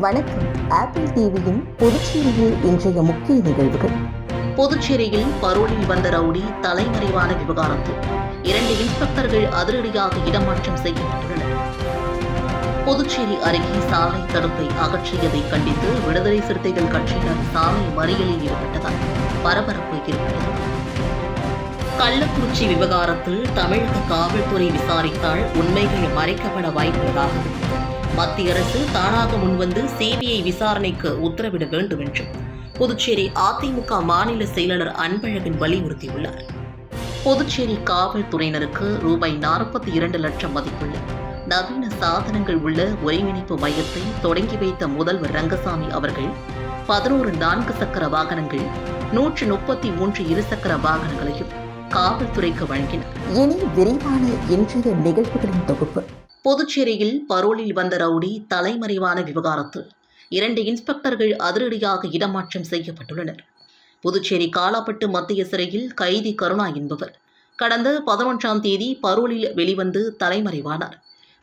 வணக்கம். ஆப்பிள் டிவியின் புதுச்சேரியில் இன்றைய முக்கிய நிகழ்வுகள். புதுச்சேரியில் பரோலில் வந்த ரவுடி தலைமறைவான விவகாரத்தில் இரண்டு இன்ஸ்பெக்டர்கள் அதிரடியாக இடமாற்றம் செய்யப்பட்டுள்ளனர். புதுச்சேரி அருகே சாலை தடுப்பை அகற்றியதை கண்டித்து விடுதலை சிறுத்தைகள் கட்சியினர் சாலை மறியலில் ஈடுபட்டதால் பரபரப்பு ஏற்பட்டது. கள்ளக்குறிச்சி விவகாரத்தில் தமிழக காவல்துறை விசாரித்தால் உண்மைகள் மறைக்கப்பட வாய்ப்புள்ளதாக மத்திய அரசு தானாக முன்வந்து சிபிஐ விசாரணைக்கு உத்தரவிட வேண்டும் என்றும் புதுச்சேரி அதிமுக மாநில செயலாளர் அன்பழகன் வலியுறுத்தியுள்ளார். புதுச்சேரி காவல்துறையினருக்கு ரூபாய் நாற்பத்தி இரண்டு லட்சம் மதிப்புள்ள நவீன சாதனங்கள் உள்ள ஒருங்கிணைப்பு மையத்தை தொடங்கி வைத்த முதல்வர் ரங்கசாமி அவர்கள் பதினோரு நான்கு சக்கர வாகனங்கள் நூற்று முப்பத்தி மூன்று இருசக்கர வாகனங்களையும் காவல்துறைக்கு வழங்கினார். இனி விரைவான இன்றைய நிகழ்வுகளின் தொகுப்பு. புதுச்சேரியில் பரோலில் வந்த ரவுடி தலைமறைவான விவகாரத்தில் இரண்டு இன்ஸ்பெக்டர்கள் அதிரடியாக இடமாற்றம் செய்யப்பட்டுள்ளனர். புதுச்சேரி காலாப்பட்டு மத்திய சிறையில் கைதி கருணா என்பவர் கடந்த பதினொன்றாம் தேதி பரோலில் வெளிவந்து தலைமறைவானார்.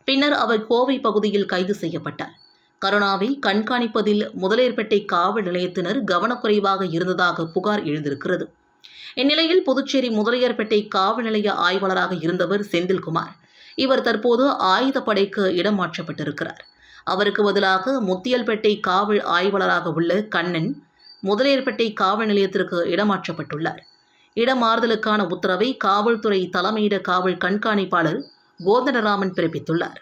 பின்னர் அவர் கோவை பகுதியில் கைது செய்யப்பட்டார். கருணாவை கண்காணிப்பதில் முதலேர்பேட்டை காவல் நிலையத்தினர் கவனக்குறைவாக இருந்ததாக புகார் எழுந்திருக்கிறது. இந்நிலையில் புதுச்சேரி முதலியார்பேட்டை காவல் நிலைய ஆய்வாளராக இருந்தவர் செந்தில்குமார். இவர் தற்போது ஆயுதப்படைக்கு இடமாற்றப்பட்டிருக்கிறார். அவருக்கு பதிலாக முத்தியல்பேட்டை காவல் ஆய்வாளராக உள்ள கண்ணன் முதலியார்பேட்டை காவல் நிலையத்திற்கு இடமாற்றப்பட்டுள்ளார். இடமாறுதலுக்கான உத்தரவை காவல்துறை தலைமையிட காவல் கண்காணிப்பாளர் கோதண்டராமன் பிறப்பித்துள்ளார்.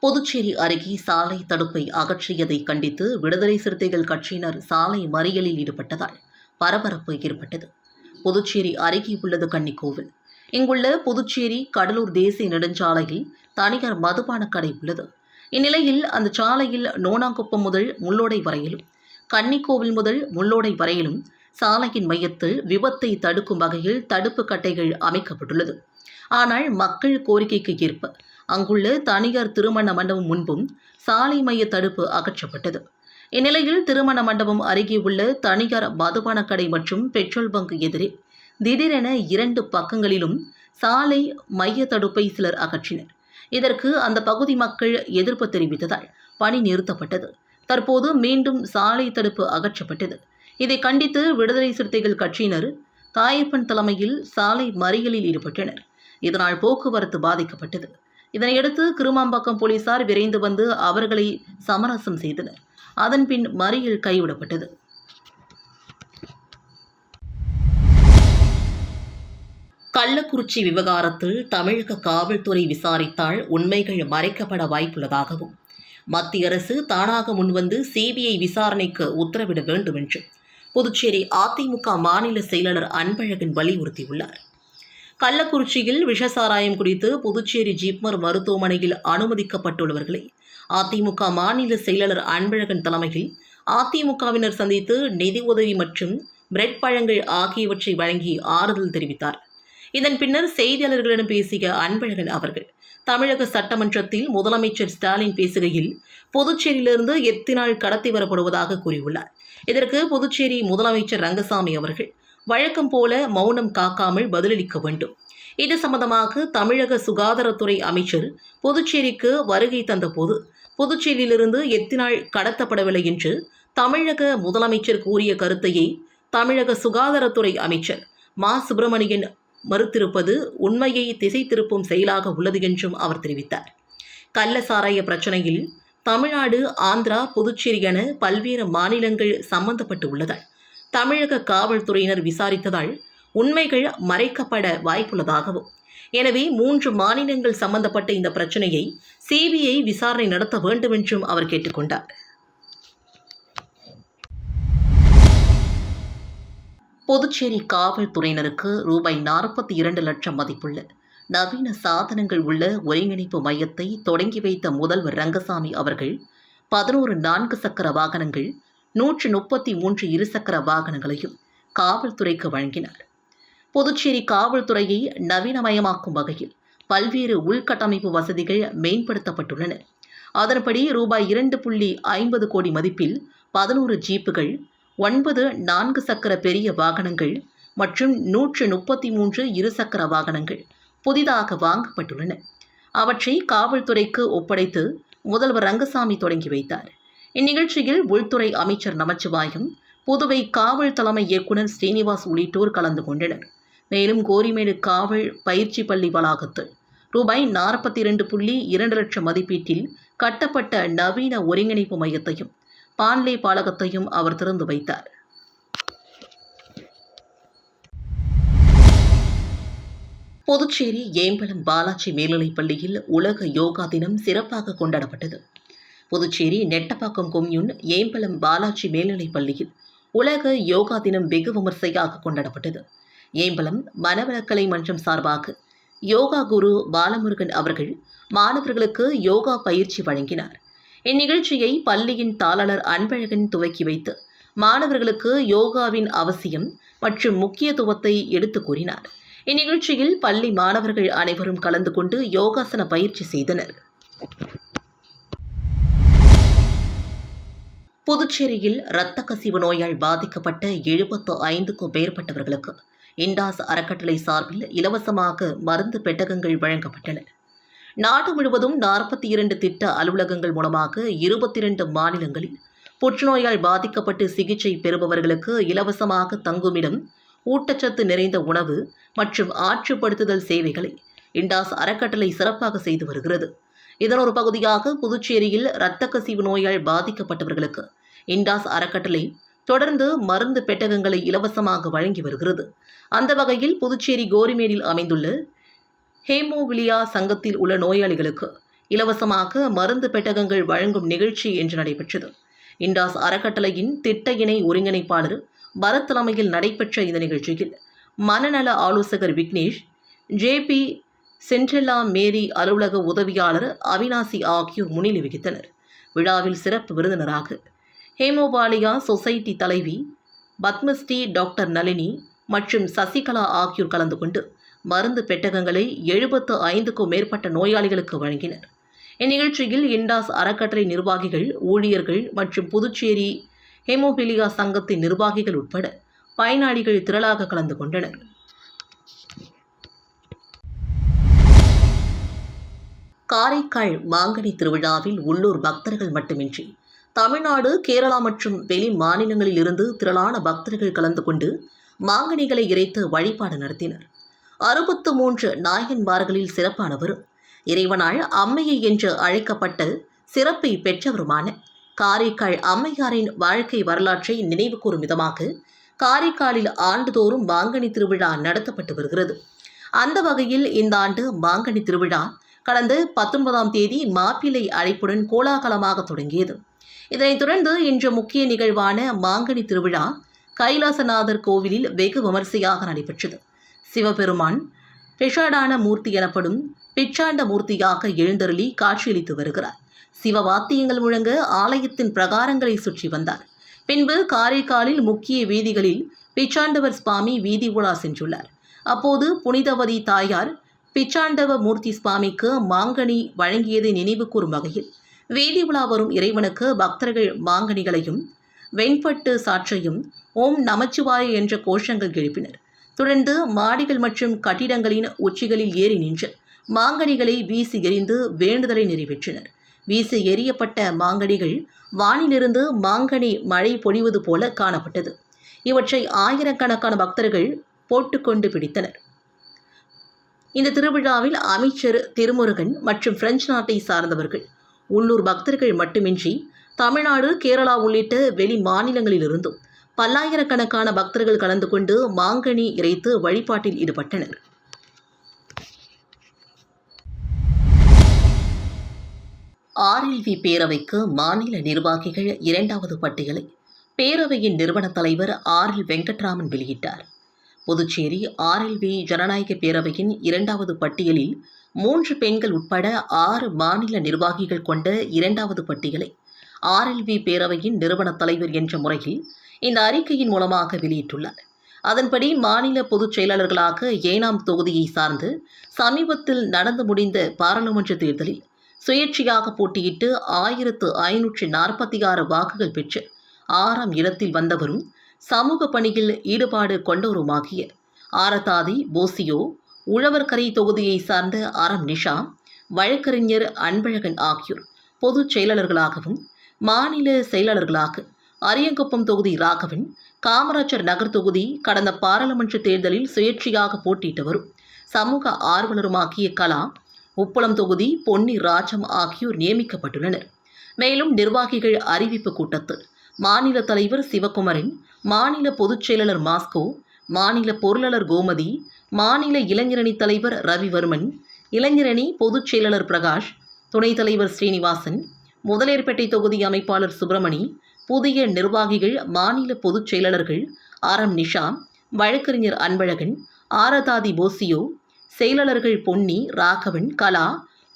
புதுச்சேரி அருகே சாலை தடுப்பை அகற்றியதை கண்டித்து விடுதலை சிறுத்தைகள் கட்சியினர் சாலை மறியலில் ஈடுபட்டதால் பரபரப்பு ஏற்பட்டது. புதுச்சேரி அருகே உள்ளது கன்னிக்கோவில். இங்குள்ள புதுச்சேரி கடலூர் தேசிய நெடுஞ்சாலையில் தனியார் மதுபான கடை உள்ளது. இந்நிலையில் அந்த சாலையில் நோனாங்குப்பம் முதல் முள்ளோடை வரையிலும் கன்னிக்கோவில் முதல் முள்ளோடை வரையிலும் சாலையின் மையத்தில் விபத்தை தடுக்கும் வகையில் தடுப்பு கட்டைகள் அமைக்கப்பட்டுள்ளது. ஆனால் மக்கள் கோரிக்கைக்கு ஏற்ப அங்குள்ள தனியார் திருமண மண்டபம் முன்பும் சாலை மைய தடுப்பு அகற்றப்பட்டது. இந்நிலையில் திருமண மண்டபம் அருகே உள்ள தனியார் மதுபான கடை மற்றும் பெட்ரோல் பங்க் எதிரே திடீரென இரண்டு பக்கங்களிலும் சாலை மைய தடுப்பை சிலர் அகற்றினர். இதற்கு அந்த பகுதி மக்கள் எதிர்ப்பு தெரிவித்ததால் பணி நிறுத்தப்பட்டது. தற்போது மீண்டும் சாலை தடுப்பு அகற்றப்பட்டது. இதை கண்டித்து விடுதலை சிறுத்தைகள் கட்சியினர் தாயப்பன் தலைமையில் சாலை மறியலில் ஈடுபட்டனர். இதனால் போக்குவரத்து பாதிக்கப்பட்டது. இதனையடுத்து கிருமாம்பாக்கம் போலீசார் விரைந்து வந்து அவர்களை சமரசம் செய்தனர். அதன்பின் மறியல் கைவிடப்பட்டது. கள்ளக்குறிச்சி விவகாரத்தில் தமிழக காவல்துறை விசாரித்தால் உண்மைகள் மறைக்கப்பட வாய்ப்புள்ளதாகவும் மத்திய அரசு தானாக முன்வந்து சிபிஐ விசாரணைக்கு உத்தரவிட வேண்டும் என்று புதுச்சேரி அதிமுக மாநில செயலாளர் அன்பழகன் வலியுறுத்தியுள்ளார். கள்ளக்குறிச்சியில் விஷசாராயம் குறித்து புதுச்சேரி ஜிப்மர் மருத்துவமனையில் அனுமதிக்கப்பட்டுள்ளவர்களை அதிமுக மாநில செயலாளர் அன்பழகன் தலைமையில் அதிமுகவினர் சந்தித்து நிதி உதவி மற்றும் பிரெட் பழங்கள் ஆகியவற்றை வழங்கி ஆறுதல் தெரிவித்தார். இதன் பின்னர் செய்தியாளர்களிடம் பேசிய அன்பழகன் அவர்கள் தமிழக சட்டமன்றத்தில் முதலமைச்சர் ஸ்டாலின் பேசுகையில் புதுச்சேரியிலிருந்து எத்தினால் கடத்தி வரப்படுவதாக கூறியுள்ளார். இதற்கு புதுச்சேரி முதலமைச்சர் ரங்கசாமி அவர்கள் வழக்கம் போல மௌனம் காக்காமல் பதிலளிக்க வேண்டும். இது சம்பந்தமாக தமிழக சுகாதாரத்துறை அமைச்சர் புதுச்சேரிக்கு வருகை தந்தபோது புதுச்சேரியிலிருந்து எத்தினால் கடத்தப்படவில்லை என்று தமிழக முதலமைச்சர் கூறிய கருத்தையை தமிழக சுகாதாரத்துறை அமைச்சர் மா. சுப்பிரமணியன் மறுத்திருப்பது உண்மையை திசை திருப்பும் செயலாக உள்ளது என்றும் அவர் தெரிவித்தார். கள்ள சாராய பிரச்சனையில் தமிழ்நாடு ஆந்திரா புதுச்சேரி என பல்வேறு மாநிலங்கள் சம்பந்தப்பட்டு உள்ளதால் தமிழக காவல்துறையினர் விசாரித்ததால் உண்மைகள் மறைக்கப்பட வாய்ப்புள்ளதாகவும் எனவே மூன்று மாநிலங்கள் சம்பந்தப்பட்ட இந்த பிரச்சனையை சிபிஐ விசாரணை நடத்த வேண்டும் என்றும் அவர் கேட்டுக்கொண்டார். புதுச்சேரி காவல்துறையினருக்கு ரூபாய் நாற்பத்தி இரண்டு லட்சம் மதிப்புள்ள நவீன சாதனங்கள் உள்ள ஒருங்கிணைப்பு மையத்தை தொடங்கி வைத்த முதல்வர் ரங்கசாமி அவர்கள் பதினோரு நான்கு சக்கர வாகனங்கள் நூற்று முப்பத்தி மூன்று இருசக்கர வாகனங்களையும் காவல்துறைக்கு வழங்கினார். புதுச்சேரி காவல்துறையை நவீனமயமாக்கும் வகையில் பல்வேறு உள்கட்டமைப்பு வசதிகள் மேம்படுத்தப்பட்டுள்ளன. அதன்படி ரூபாய் இரண்டு புள்ளி ஐம்பது கோடி மதிப்பில் பதினோரு ஜீப்புகள் ஒன்பது நான்கு சக்கர பெரிய வாகனங்கள் மற்றும் நூற்று முப்பத்தி மூன்று இருசக்கர வாகனங்கள் புதிதாக வாங்கப்பட்டுள்ளன. அவற்றை காவல்துறைக்கு ஒப்படைத்து முதல்வர் ரங்கசாமி தொடங்கி வைத்தார். இந்நிகழ்ச்சியில் உள்துறை அமைச்சர் நமச்சிவாயம் புதுவை காவல் தலைமை இயக்குனர் ஸ்ரீனிவாஸ் உள்ளிட்டோர் கலந்து கொண்டனர். மேலும் கோரிமேடு காவல் பயிற்சி பள்ளி வளாகத்தில் ரூபாய் நாற்பத்தி இரண்டு புள்ளி இரண்டு லட்சம் மதிப்பீட்டில் கட்டப்பட்ட நவீன ஒருங்கிணைப்பு மையத்தையும் பான்லே பாலகத்தையும் அவர் திறந்து வைத்தார். புதுச்சேரி ஏம்பலம் பாலாஜி மேல்நிலைப் பள்ளியில் உலக யோகா தினம் சிறப்பாக கொண்டாடப்பட்டது. புதுச்சேரி நெட்டப்பாக்கம் கொம்யூன் ஏம்பலம் பாலாஜி மேல்நிலைப் பள்ளியில் உலக யோகா தினம் வெகு விமர்சையாக கொண்டாடப்பட்டது. ஏம்பலம் மனவளக்கலை மன்றம் சார்பாக யோகா குரு பாலமுருகன் அவர்கள் மாணவர்களுக்கு யோகா பயிற்சி வழங்கினார். இந்நிகழ்ச்சியை பள்ளியின் தாளர் அன்பழகன் துவக்கி வைத்து மாணவர்களுக்கு யோகாவின் அவசியம் மற்றும் முக்கியத்துவத்தை எடுத்துக் கூறினார். இந்நிகழ்ச்சியில் பள்ளி மாணவர்கள் அனைவரும் கலந்து கொண்டு யோகாசன பயிற்சி செய்தனர். புதுச்சேரியில் இரத்த கசிவு நோயால் பாதிக்கப்பட்ட எழுபத்து ஐந்துக்கும் மேற்பட்டவர்களுக்கு இண்டாஸ் அறக்கட்டளை சார்பில் இலவசமாக மருந்து பெட்டகங்கள் வழங்கப்பட்டன. நாடு முழுவதும் நாற்பத்தி இரண்டு திட்ட அலுவலகங்கள் மூலமாக இருபத்தி இரண்டு மாநிலங்களில் புற்றுநோயால் பாதிக்கப்பட்டு சிகிச்சை பெறுபவர்களுக்கு இலவசமாக தங்குமிடம் ஊட்டச்சத்து நிறைந்த உணவு மற்றும் ஆற்றுப்படுத்துதல் சேவைகளை இண்டாஸ் அறக்கட்டளை சிறப்பாக செய்து வருகிறது. இதன் ஒரு பகுதியாக புதுச்சேரியில் இரத்த கசிவு நோயால் பாதிக்கப்பட்டவர்களுக்கு இண்டாஸ் அறக்கட்டளை தொடர்ந்து மருந்து பெட்டகங்களை இலவசமாக வழங்கி வருகிறது. அந்த வகையில் புதுச்சேரி கோரிமேடில் அமைந்துள்ள ஹேமோவிலியா சங்கத்தில் உள்ள நோயாளிகளுக்கு இலவசமாக மருந்து பெட்டகங்கள் வழங்கும் நிகழ்ச்சி என்று நடைபெற்றது. இண்டாஸ் அறக்கட்டளையின் திட்ட இணை ஒருங்கிணைப்பாளர் பரத் தலைமையில் நடைபெற்ற இந்த நிகழ்ச்சியில் மனநல ஆலோசகர் விக்னேஷ் ஜேபி சென்ட்ரெல்லா மேரி அலுவலக உதவியாளர் அவினாசி ஆகியோர் முன்னிலை வகித்தனர். விழாவில் சிறப்பு விருந்தினராக ஹேமோபாலியா சொசைட்டி தலைவி பத்மஸ்ரீ டாக்டர் நளினி மற்றும் சசிகலா ஆகியோர் கலந்து கொண்டு மருந்து பெட்டகங்களை எழுபத்து ஐந்துக்கும் மேற்பட்ட நோயாளிகளுக்கு வழங்கினர். இந்நிகழ்ச்சியில் இண்டாஸ் அறக்கட்டளை நிர்வாகிகள் ஊழியர்கள் மற்றும் புதுச்சேரி ஹெமோபிலியா சங்கத்தின் நிர்வாகிகள் உட்பட பயனாளிகள் திரளாக கலந்து கொண்டனர். காரைக்கால் மாங்கனி திருவிழாவில் உள்ளூர் பக்தர்கள் மட்டுமின்றி தமிழ்நாடு கேரளா மற்றும் வெளி மாநிலங்களில் இருந்து திரளான பக்தர்கள் கலந்து கொண்டு மாங்கனிகளை இறைத்து வழிபாடு நடத்தினர். அறுபத்து மூன்று நாயன்மார்களில் சிறப்பானவரும் இறைவனால் அம்மையை என்று அழைக்கப்பட்ட சிறப்பை பெற்றவருமான காரைக்கால் அம்மையாரின் வாழ்க்கை வரலாற்றை நினைவு கூறும் விதமாக காரைக்காலில் ஆண்டுதோறும் மாங்கனி திருவிழா நடத்தப்பட்டு வருகிறது. அந்த வகையில் இந்த ஆண்டு மாங்கனி திருவிழா கடந்த பத்தொன்பதாம் தேதி மாப்பிள்ளை அழைப்புடன் கோலாகலமாக தொடங்கியது. இதனைத் தொடர்ந்து இன்று முக்கிய நிகழ்வான மாங்கனி திருவிழா கைலாசநாதர் கோவிலில் வெகு விமர்சையாக நடைபெற்றது. சிவபெருமான் பிஷாடான மூர்த்தி எனப்படும் பிச்சாண்ட மூர்த்தியாக எழுந்தருளி காட்சியளித்து வருகிறார். சிவ வாத்தியங்கள் முழங்க ஆலயத்தின் பிரகாரங்களை சுற்றி வந்தார். பின்பு காரைக்காலில் முக்கிய வீதிகளில் பிச்சாண்டவர் சுவாமி வீதி உலா சென்றுள்ளார். அப்போது புனிதவதி தாயார் பிச்சாண்டவ மூர்த்தி சுவாமிக்கு மாங்கனி வழங்கியதை நினைவு கூறும் வகையில் வீதி உலா வரும் இறைவனுக்கு பக்தர்கள் மாங்கனிகளையும் வெண்பட்டு சாற்றையும் ஓம் நமச்சிவாய என்ற கோஷங்கள் எழுப்பினர். தொடர்ந்து மாடிகள் மற்றும் கட்டிடங்களின் உச்சிகளில் ஏறி நின்று மாங்கனிகளை வீசி எறிந்து வேண்டுதலை நிறைவேற்றினர். வீசி எறியப்பட்ட மாங்கனிகள் வானிலிருந்து மாங்கனி மழை பொழிவது போல காணப்பட்டது. இவற்றை ஆயிரக்கணக்கான பக்தர்கள் போட்டுக்கொண்டு பிடித்தனர். இந்த திருவிழாவில் அமைச்சர் திருமுருகன் மற்றும் பிரெஞ்சு நாட்டை சார்ந்தவர்கள் உள்ளூர் பக்தர்கள் மட்டுமின்றி தமிழ்நாடு கேரளா உள்ளிட்ட வெளி மாநிலங்களிலிருந்தும் பல்லாயிரக்கணக்கான பக்தர்கள் கலந்து கொண்டு மாங்கனி இறைத்து வழிபாட்டில் ஈடுபட்டனர். ஆர்எல்வி பேரவைக்கு மாநில நிர்வாகிகள் இரண்டாவது பட்டியலை பேரவையின் நிறுவன தலைவர் ஆர் எல் வெங்கட்ராமன் வெளியிட்டார். புதுச்சேரி ஆர்எல்வி ஜனநாயக பேரவையின் இரண்டாவது பட்டியலில் மூன்று பெண்கள் உட்பட ஆறு மாநில நிர்வாகிகள் கொண்ட இரண்டாவது பட்டியலை ஆர்எல்வி பேரவையின் நிறுவன தலைவர் என்ற முறையில் இந்த அறிக்கையின் மூலமாக வெளியிட்டுள்ளார். அதன்படி மாநில பொதுச் செயலாளர்களாக ஏனாம் தொகுதியை சார்ந்து சமீபத்தில் நடந்து முடிந்த பாராளுமன்ற தேர்தலில் சுயேட்சையாக போட்டியிட்டு ஆயிரத்து ஐநூற்றி நாற்பத்தி ஆறு வாக்குகள் பெற்று ஆறாம் இடத்தில் வந்தவரும் சமூக பணியில் ஈடுபாடு கொண்டவருமாகிய ஆரதாதி போசியோ உழவர்கரை தொகுதியை சார்ந்த ஆரம் நிஷா வழக்கறிஞர் அன்பழகன் ஆகியோர் பொதுச் செயலாளர்களாகவும் மாநில செயலாளர்களாக அரியங்குப்பம் தொகுதி ராகவன் காமராஜர் நகர் தொகுதி கடந்த பாராளுமன்ற தேர்தலில் சுயேட்சையாக போட்டியிட்டு வரும் சமூக ஆர்வலருமாகிய கலா உப்பளம் தொகுதி பொன்னி ராஜம் ஆகியோர் நியமிக்கப்பட்டுள்ளனர். மேலும் நிர்வாகிகள் அறிவிப்பு கூட்டத்தில் மாநில தலைவர் சிவகுமரன் மாநில பொதுச் செயலாளர் மாஸ்கோ மாநில பொருளாளர் கோமதி மாநில இளைஞரணி தலைவர் ரவிவர்மன் இளைஞரணி பொதுச் செயலாளர் பிரகாஷ் துணைத் தலைவர் ஸ்ரீனிவாசன் முதலேர்பேட்டை தொகுதி அமைப்பாளர் சுப்பிரமணி புதிய நிர்வாகிகள் மாநில பொதுச் செயலாளர்கள் ஆர் எம் நிஷா வழக்கறிஞர் அன்பழகன் ஆரதாதி போசியோ செயலாளர்கள் பொன்னி ராகவன் கலா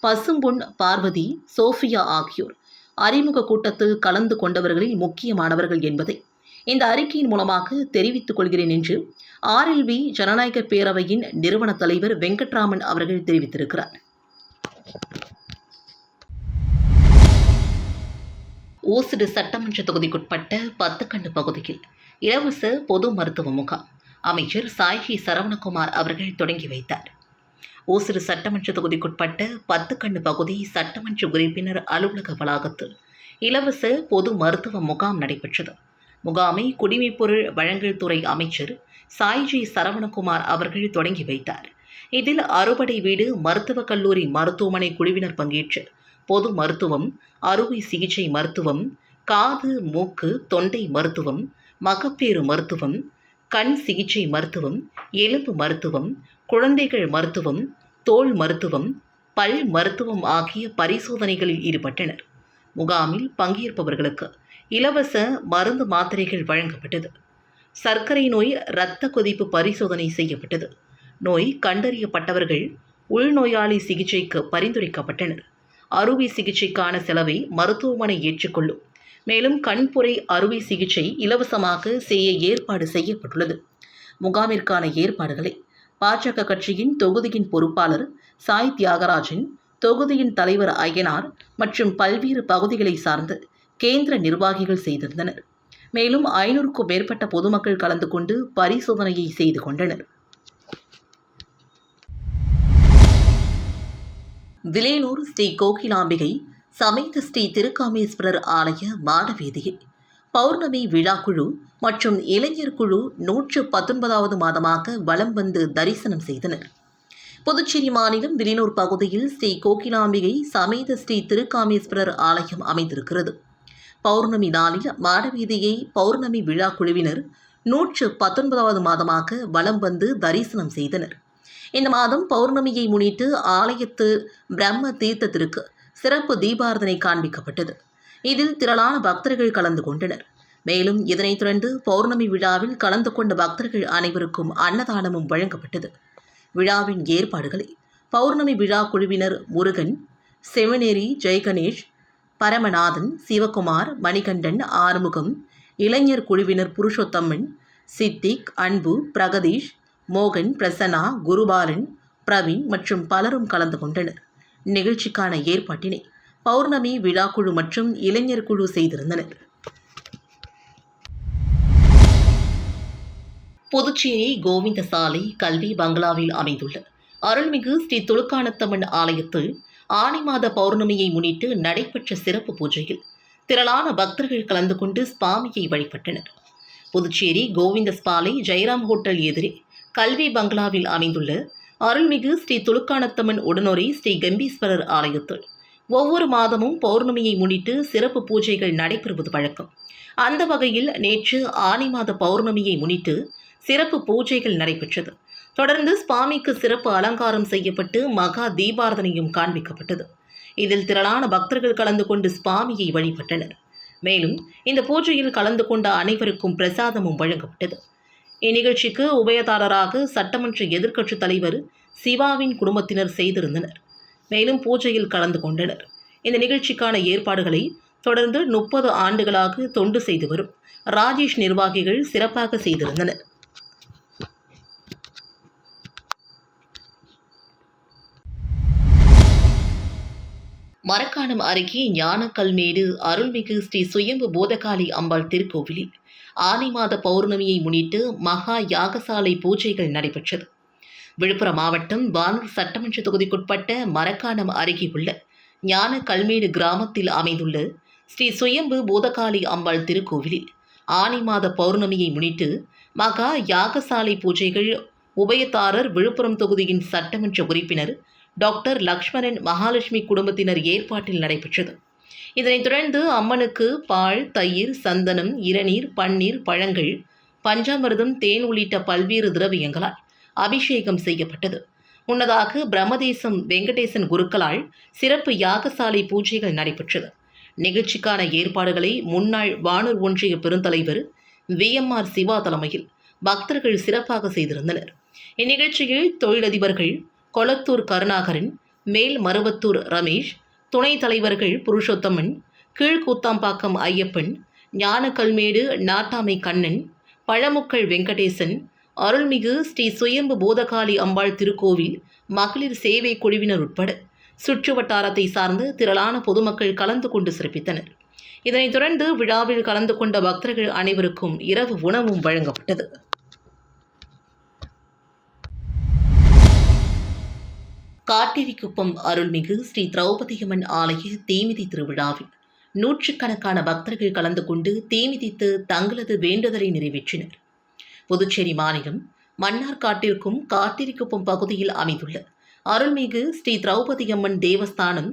பசும்பொன் பார்வதி சோஃபியா ஆகியோர். அறிமுக கூட்டத்தில் கலந்து கொண்டவர்களில் முக்கியமானவர்கள் என்பதை இந்த அறிக்கையின் மூலமாக தெரிவித்துக் கொள்கிறேன் என்று ஆர்எல்வி ஜனநாயக பேரவையின் நிறுவன தலைவர் வெங்கட்ராமன் அவர்கள் தெரிவித்திருக்கிறார். ஓசிடு சட்டமன்ற தொகுதிக்குட்பட்ட பத்துக்கண்டு பகுதியில் இலவச பொது மருத்துவ முகாம் அமைச்சர் சாய்கி சரவணகுமார் அவர்கள் தொடங்கி வைத்தார். ஓசிறு சட்டமன்ற தொகுதிக்குட்பட்ட பத்துக்கண்டு பகுதி சட்டமன்ற உறுப்பினர் அலுவலக வளாகத்தில் இலவச பொது மருத்துவ முகாம் நடைபெற்றது. முகாமை குடிமைப்பொருள் வழங்கல் துறை அமைச்சர் சாய்ஜி சரவணகுமார் அவர்கள் தொடங்கி வைத்தார். இதில் அறுபடை வீடு மருத்துவக் கல்லூரி மருத்துவமனை குழுவினர் பங்கேற்று பொது மருத்துவம் அறுவை சிகிச்சை மருத்துவம் காது மூக்கு தொண்டை மருத்துவம் மகப்பேறு மருத்துவம் கண் சிகிச்சை மருத்துவம் எலும்பு மருத்துவம் குழந்தைகள் மருத்துவம் தோல் மருத்துவம் பல் மருத்துவம் ஆகிய பரிசோதனைகளில் ஈடுபட்டனர். முகாமில் பங்கேற்பவர்களுக்கு இலவச மருந்து மாத்திரைகள் வழங்கப்பட்டது. சர்க்கரை நோய் இரத்த கொதிப்பு பரிசோதனை செய்யப்பட்டது. நோய் கண்டறியப்பட்டவர்கள் உள்நோயாளி சிகிச்சைக்கு பரிந்துரைக்கப்பட்டனர். அறுவை சிகிச்சைக்கான செலவை மருத்துவமனை ஏற்றுக்கொள்ளும். மேலும் கண்புரை அறுவை சிகிச்சை இலவசமாக செய்ய ஏற்பாடு செய்யப்பட்டுள்ளது. முகாமிற்கான ஏற்பாடுகளை பாஜக கட்சியின் தொகுதியின் பொறுப்பாளர் சாய் தியாகராஜன் தொகுதியின் தலைவர் அய்யனார் மற்றும் பல்வேறு பகுதிகளை சார்ந்து கேந்திர நிர்வாகிகள் செய்திருந்தனர். மேலும் ஐநூறுக்கும் மேற்பட்ட பொதுமக்கள் கலந்து கொண்டு பரிசோதனையை செய்து கொண்டனர். விலையனூர் ஸ்ரீ கோகிலாம்பிகை சமேத ஸ்ரீ திருக்காமேஸ்வரர் ஆலய மாடவீதியில் பௌர்ணமி விழாக்குழு மற்றும் இளைஞர் குழு நூற்று பத்தொன்பதாவது மாதமாக வலம் வந்து தரிசனம் செய்தனர். புதுச்சேரி மாநிலம் விலினூர் பகுதியில் ஸ்ரீ கோகிலாம்பிகை சமேத ஸ்ரீ திருக்காமேஸ்வரர் ஆலயம் அமைந்திருக்கிறது. பௌர்ணமி நாளில் மாடவீதியை பௌர்ணமி விழா குழுவினர் நூற்று பத்தொன்பதாவது மாதமாக வலம் வந்து தரிசனம் செய்தனர். இந்த மாதம் பௌர்ணமியை முன்னிட்டு ஆலயத்து பிரம்ம தீர்த்தத்திற்கு சிறப்பு தீபாரதனை காண்பிக்கப்பட்டது. இதில் திரளான பக்தர்கள் கலந்து கொண்டனர். மேலும் இதனைத் தொடர்ந்து பௌர்ணமி விழாவில் கலந்து கொண்ட பக்தர்கள் அனைவருக்கும் அன்னதானமும் வழங்கப்பட்டது. விழாவின் ஏற்பாடுகளை பௌர்ணமி விழா குழுவினர் முருகன் செவனேரி ஜெயகணேஷ் பரமநாதன் சிவகுமார் மணிகண்டன் ஆறுமுகம் இளைஞர் குழுவினர் புருஷோத்தம்மன் சித்திக் அன்பு பிரகதீஷ் மோகன் பிரசன்னா குருபாலன் பிரவீன் மற்றும் பலரும் கலந்து கொண்டனர். நிகழ்ச்சிக்கான ஏற்பாட்டினை பௌர்ணமி விழாக்குழு மற்றும் இளைஞர் குழு செய்திருந்தனர். புதுச்சேரி கோவிந்த சாலை கல்வி பங்களாவில் அமைந்துள்ள அருள்மிகு ஸ்ரீ துலுக்கானத்தம்மன் ஆலயத்தில் ஆனி மாத பௌர்ணமியை முன்னிட்டு நடைபெற்ற சிறப்பு பூஜையில் திரளான பக்தர்கள் கலந்து கொண்டு சுவாமியை வழிபட்டனர். புதுச்சேரி கோவிந்த ஸ்பாலை ஜெயராம் ஹோட்டல் எதிரே கல்வி பங்களாவில் அமைந்துள்ள அருள்மிகு ஸ்ரீ துலுக்கானத்தம்மன் உடனுரை ஸ்ரீ கம்பீஸ்வரர் ஆலயத்தில் ஒவ்வொரு மாதமும் பௌர்ணமியை முன்னிட்டு சிறப்பு பூஜைகள் நடைபெறுவது வழக்கம். அந்த வகையில் நேற்று ஆனி மாத பௌர்ணமியை முன்னிட்டு சிறப்பு பூஜைகள் நடைபெற்றது. தொடர்ந்து சுவாமிக்கு சிறப்பு அலங்காரம் செய்யப்பட்டு மகா தீபாரதனையும் காண்பிக்கப்பட்டது. இதில் திரளான பக்தர்கள் கலந்து கொண்டு சுவாமியை வழிபட்டனர். மேலும் இந்த பூஜையில் கலந்து கொண்ட அனைவருக்கும் பிரசாதமும் வழங்கப்பட்டது. இந்நிகழ்ச்சிக்கு உபயதாரராக சட்டமன்ற எதிர்க்கட்சித் தலைவர் சிவாவின் குடும்பத்தினர் செய்திருந்தனர். மேலும் பூஜையில் கலந்து கொண்டனர். இந்த நிகழ்ச்சிக்கான ஏற்பாடுகளை தொடர்ந்து முப்பது ஆண்டுகளாக தொண்டு செய்து வரும் ராஜேஷ் நிர்வாகிகள் சிறப்பாக செய்திருந்தனர். மரக்காணம் அருகே ஞானக்கல்மேடு அருள்மிகு ஸ்ரீ சுயம்பு போதகாளி அம்பாள் திருக்கோவிலில் ஆனி மாத பௌர்ணமியை முன்னிட்டு மகா யாகசாலை பூஜைகள் நடைபெற்றது. விழுப்புரம் மாவட்டம் வானூர் சட்டமன்ற தொகுதிக்குட்பட்ட மரக்காணம் அருகே உள்ள ஞான கல்மேடு கிராமத்தில் அமைந்துள்ள ஸ்ரீ சுயம்பு பூதகாளி அம்பாள் திருக்கோவிலில் ஆனி மாத பௌர்ணமியை முன்னிட்டு மகா யாகசாலை பூஜைகள் உபயதாரர் விழுப்புரம் தொகுதியின் சட்டமன்ற உறுப்பினர் டாக்டர் லக்ஷ்மணன் மகாலட்சுமி குடும்பத்தினர் ஏற்பாட்டில் நடைபெற்றது. இதனைத் தொடர்ந்து அம்மனுக்கு பால் தயிர் சந்தனம் இளநீர் பன்னீர் பழங்கள் பஞ்சாமிர்தம் தேன் உள்ளிட்ட பல்வேறு திரவியங்களால் அபிஷேகம் செய்யப்பட்டது. முன்னதாக பிரம்மதேசம் வெங்கடேசன் குருக்களால் சிறப்பு யாகசாலை பூஜைகள் நடைபெற்றது. நிகழ்ச்சிக்கான ஏற்பாடுகளை முன்னாள் வானூர் ஒன்றிய பெருந்தலைவர் விஎம்ஆர் சிவா தலைமையில் பக்தர்கள் சிறப்பாக செய்திருந்தனர். இந்நிகழ்ச்சியில் தொழிலதிபர்கள் கொளத்தூர் கருணாகரன் மேல் மருவத்தூர் ரமேஷ் துணைத் தலைவர்கள் புருஷோத்தமன் கீழ்கூத்தாம்பாக்கம் ஐயப்பன் ஞானக்கல்மேடு நாட்டாமை கண்ணன் பழமுக்கள் வெங்கடேசன் அருள்மிகு ஸ்ரீ சுயம்பு போதகாளி அம்பாள் திருக்கோவில் மகளிர் சேவை குழுவினர் உட்பட சுற்று வட்டாரத்தை சார்ந்து திரளான பொதுமக்கள் கலந்து கொண்டு சிறப்பித்தனர். இதனைத் தொடர்ந்து விழாவில் கலந்து கொண்ட பக்தர்கள் அனைவருக்கும் இரவு உணவும் வழங்கப்பட்டது. காட்டிரிக்குப்பம் அருள்மிகு ஸ்ரீ திரௌபதியம்மன் ஆலய தீமிதி திருவிழாவில். நூற்றுக்கணக்கான பக்தர்கள் கலந்து கொண்டு தீமிதித்து தங்களது வேண்டுதலை நிறைவேற்றினர். புதுச்சேரி மாநிலம் மன்னார்காட்டிற்கும் காட்டிரிக்குப்பம் பகுதியில் அமைந்துள்ள அருள்மிகு ஸ்ரீ திரௌபதியம்மன் தேவஸ்தானம்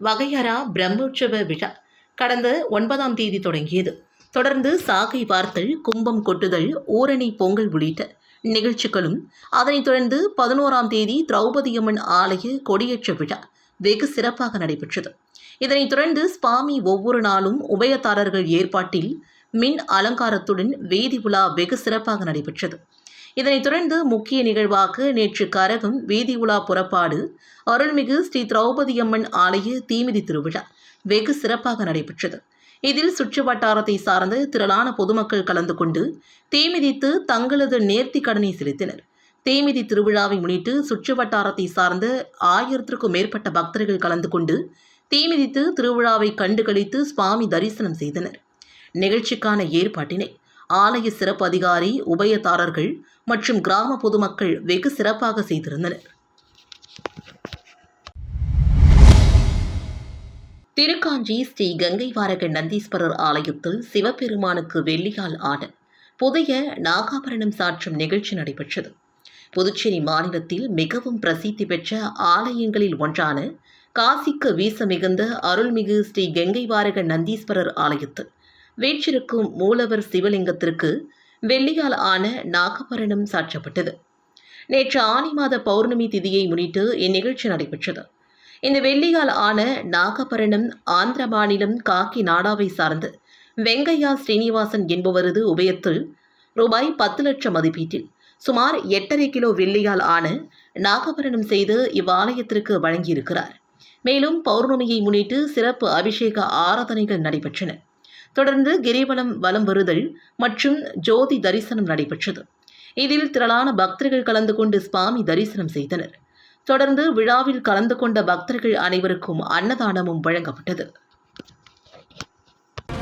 வகையறா பிரம்மோற்சவ விழா கடந்த ஒன்பதாம் தேதி தொடங்கியது. தொடர்ந்து சாகை வார்த்தல் கும்பம் கொட்டுதல் ஊரணி பொங்கல் உள்ளிட்ட நிகழ்ச்சிகளும் அதனைத் தொடர்ந்து பதினோராம் தேதி திரௌபதியம்மன் ஆலய கொடியேற்ற விழா வெகு சிறப்பாக நடைபெற்றது. இதனைத் தொடர்ந்து சுவாமி ஒவ்வொரு நாளும் உபயதாரர்கள் ஏற்பாட்டில் மின் அலங்காரத்துடன் வேதி உலா வெகு சிறப்பாக நடைபெற்றது. இதனைத் தொடர்ந்து முக்கிய நிகழ்வாக நேற்று கரகம் வீதி உலா புறப்பாடு அருள்மிகு ஸ்ரீ திரௌபதியம்மன் ஆலய தீமிதி திருவிழா வெகு சிறப்பாக நடைபெற்றது. இதில் சுற்று வட்டாரத்தை சார்ந்த திரளான பொதுமக்கள் கலந்து கொண்டு தீமிதித்து தங்களது நேர்த்தி கடனை செலுத்தினர். தேமிதி திருவிழாவை முன்னிட்டு சுற்று வட்டாரத்தை சார்ந்த ஆயிரத்திற்கும் மேற்பட்ட பக்தர்கள் கலந்து கொண்டு தீமிதித்து திருவிழாவை கண்டுகளித்து சுவாமி தரிசனம் செய்தனர். நிகழ்ச்சிக்கான ஏற்பாட்டினை ஆலய சிறப்பு அதிகாரி உபயதாரர்கள் மற்றும் கிராம பொதுமக்கள் வெகு சிறப்பாக செய்திருந்தனர். திருக்காஞ்சி ஸ்ரீ கங்கை வாரக நந்தீஸ்வரர் ஆலயத்தில் சிவபெருமானுக்கு வெள்ளியால் ஆன புதிய நாகாபரணம் சாற்றும் நிகழ்ச்சி நடைபெற்றது. புதுச்சேரி மாநிலத்தில் மிகவும் பிரசித்தி பெற்ற ஆலயங்களில் ஒன்றான காசிக்கு வீச மிகுந்த அருள்மிகு ஸ்ரீ கங்கை வாரக நந்தீஸ்வரர் ஆலயத்தில் வீற்றிருக்கும் மூலவர் சிவலிங்கத்திற்கு வெள்ளியால் ஆன நாகபரணம் சாற்றப்பட்டது. நேற்று ஆனி மாத பௌர்ணமி திதியை முன்னிட்டு இந்நிகழ்ச்சி நடைபெற்றது. இந்த வெள்ளியால் ஆன நாகபரணம் ஆந்திர மாநிலம் காக்கி நாடாவை சார்ந்து வெங்கையா ஸ்ரீனிவாசன் என்பவரது உபயத்தில் ரூபாய் பத்து லட்சம் மதிப்பீட்டில் சுமார் எட்டரை கிலோ வெள்ளியால் ஆன நாகபரணம் செய்து இவ்வாலயத்திற்கு வழங்கியிருக்கிறார். மேலும் பௌர்ணமியை முன்னிட்டு சிறப்பு அபிஷேக ஆராதனைகள் நடைபெற்றன. தொடர்ந்து கிரிவலம் வலம் வருதல் மற்றும் ஜோதி தரிசனம் நடைபெற்றது. இதில் திரளான பக்தர்கள் கலந்து கொண்டு சுவாமி தரிசனம் செய்தனர். தொடர்ந்து விழாவில் கலந்து கொண்ட பக்தர்கள் அனைவருக்கும் அன்னதானமும் வழங்கப்பட்டது.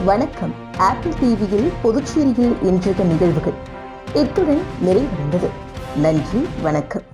வணக்கம். ஆப்பிள் டிவியில் புதுச்சேரியில் இன்றைய நிகழ்வுகள். இத்துடன் நிறைவடைந்தது. நன்றி வணக்கம்.